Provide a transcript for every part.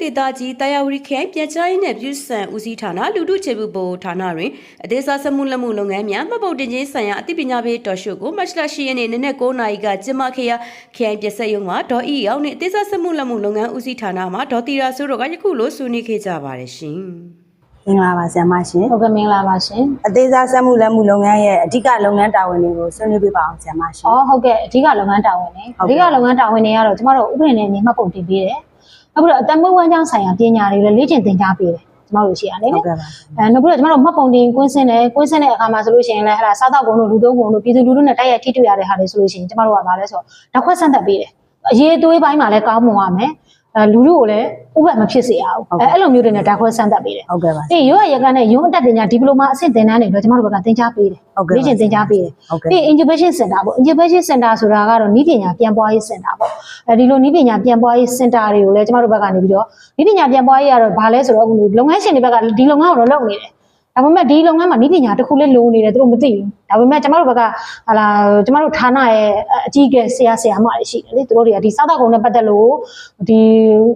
ဒေသကြီးတာယာဝတီခရိုင်ပြန်ကြားရေးနဲ့ပြည်စံဦးစီးဌာနလူထုခြေပြုဗဟိုဌာနတွင်အသေးစားစက်မှုလက်မှုလုပ်ငန်းများမှတ်ပုံတင်ခြင်းဆိုင်ရာအသိပညာပေးတော်ရှုကိုမတ်လ10ရက်နေ့နနက်9:00နာရီကကျင်းပခဲ့ရာခရိုင်ပြည်ဆက်ရုံမှာဒေါ်အီရောက်နှင့်အသေးစားစက်မှုလက်မှုလုပ်ငန်းဦးစီးဌာနမှဒေါ်တီရာဆိုးတို့ကယခုလိုဆွေးနွေးခဲ့ကြပါတယ်ရှင်။မင်္ဂလာပါဆရာမရှင်ဟုတ်ကဲ့မင်္ဂလာပါရှင်အသေးစားစက်မှုလက်မှုလုပ်ငန်းရဲ့အဓိကလုပ်ငန်းတာဝန်တွေကိုဆွေးနွေးပြပါအောင်ဆရာမရှင်။အော်ဟုတ်ကဲ့အဓိကလုပ်ငန်းတာဝန်တွေဟုတ်အကဲ့ဓိကလုပ်ငန်းတာဝန်တွေကတော့ကျမတို့ဥပဒေနဲ့အညီမှတ်ပုံတင်ပေးတယ်။ နောက်ပြီးတော့အတမွေးဝမ်းကြောင်းဆိုင်ရာပညာတွေလည်းလေ့ကျင့်သင်ကြားပေးတယ်ကျမတို့ရှိရတယ်ဟုနော်တ်ကဲ့ပါ။အဲနောက်ပြီးတော့ကျမတို့မှတ်ပုံတင်ကွင်းစင်းတယ်ကွင်းစင်းတဲ့အခါမှာဆိုလို့ရှိရင်လည်းဟဲ့လားစားတော့ကုန်တို့လူသုံးကုန်တို့ပြည်သူလူထုနဲ့တိုက်ရိုက်ထိတွေ့ရတဲ့ဟာတွေဆိုလို့ရှိရင်ကျမတို့ကဗာလဲဆိုတော့ဓာတ်ခွက်ဆန့်သက်ပေးတယ်။အရေးအသွေးပိုင်းမှာလည်းကောင်းမွန်ရမယ်။ အဲလူထုကိုလည်းဥပ္ပမဖြစ်စေရဘူး။အဲအဲ့လိုမျိုးတွေနဲ့ဓာတ်ခွက်ဆန့်သက်ပေးတယ်ဟုတ်ကဲ့ပါ။အေးရွရရကနဲ့ရုံးအတက်တင်ညာဒီပလိုမာအဆင့်သင်တန်းတွေတော့ကျမတို့ဘက်ကသင်ကြားပေးတယ်ဟုတ်ကဲ့လေ့ကျင့်သင်ကြားပေးတယ်ဟုတ်ကဲ့ပြီး incubation center ပေါ့ incubation center ဆိုတာကတော့ဤပညာပြန်ပွားရေး center ပေါ့အဲဒီလိုဤပညာပြန်ပွားရေး center တွေကိုလည်းကျမတို့ဘက်ကနေပြီးတော့ဤပညာပြန်ပွားရေးကတော့ဘာလဲဆိုတော့အခုလုပ်ငန်းရှင်တွေဘက်ကဒီလုပ်ငန်းကိုတော့လုပ်နေတယ် ဒါပေမဲ့ဒီလုပ်ငန်းမှာဤပညာတစ်ခုလေးလိုနေတယ်သူတို့မသိဘူးဒါပေမဲ့ကျမတို့ဘက်ကဟာလာကျမတို့ဌာနရဲ့အကြီးအကဲဆရာဆရာမတွေရှိတယ်လေသူတို့တွေကဒီစားတော့ကုန်နဲ့ပတ်သက်လို့ဒီ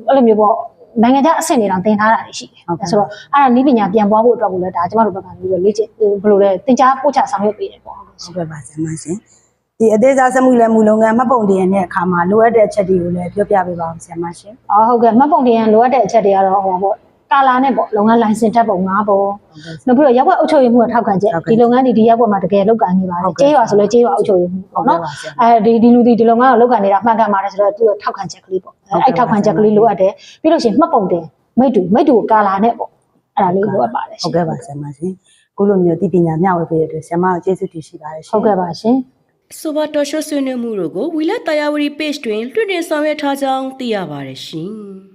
အဲ့လိုမျိုးပေါ့နိုင်ငံခြားအဆင့်တွေတောင်တင်ထားတာတွေရှိတယ်ဟုတ်ကဲ့ဆိုတော့အဲ့ဒါဤပညာပြန်ပွားဖို့အတွက်ကိုလည်းဒါကျမတို့ဘက်ကနေပြီးတော့လေ့ကျင့်ဘယ်လိုလဲသင်ကြားပို့ချဆောင်ရွက်ပေးတယ်ပေါ့ဟုတ်ကဲ့ပါဆရာမရှင်ဒီအသေးစားစက်မှုလက်မှုလုပ်ငန်းမှတ်ပုံတင်ရတဲ့အခါမှာလိုအပ်တဲ့အချက်တွေကိုလည်းပြောပြပေးပါအောင်ဆရာမရှင်အော်ဟုတ်ကဲ့မှတ်ပုံတင်ရန်လိုအပ်တဲ့အချက်တွေကတော့ဟိုပါပေါ့ ကာလာနဲ့ပေါ့လုပ်ငန်းလိုင်စင်တက်ပုံ၅ပုံဟုတ်ကဲ့နောက်ပြီးတော့ရပ်ကွက်အုပ်ချုပ်ရေးမှုကထောက်ခံချက်ဟုတ်ကဲ့ဒီလုပ်ငန်းဒီဒီရပ်ကွက်မှာတကယ်လုပ်ကိုင်နေပါတဟုတ်ယ်ကဲ့ကျေးရွာဆိုလဲကျေးရွာအုပ်ချုပ်ရေးမှုဟုတ်ပေါ့ကဲ့နော်ပါဆရာအဲဒီဒီလူဒီဒီလုပ်ငန်းကိုလုပ်ကိုင်နေတာမှန်ကန်ပါတယ်ဆိုတော့သူကထောက်ခံချက်ကလေးပေါ့ဟုတ်ကဲ့အဲ့ထောက်ခံချက်ကလေးလိုအပ်တယ်ပြီးလို့ရှိရင်မှတ်ပုံတင်မိတ္တူမိတ္တူကိုကာလာနဲ့ပေါ့အဲ့ဒါလေးလိုအပ်ပါတယ်ဟုတ်ကဲ့ပါဆရာမရှင်ခုလိုမျိုးဒီပညာမျှဝေပေးတဲ့အတွက်ဆရာမကိုကျေးဇူးတင်ရှိပါတယ်ရှင်ဟုတ်ကဲ့ပါရှင်ဆိုပါတော်ရှုဆွေးနွေးမှုတို့ကိုဝီလက်တာယာဝတီ page တွင်လွှင့်တင်ဆောင်ရွက်ထားကြောင်းသိရပါတယ်ရှင်။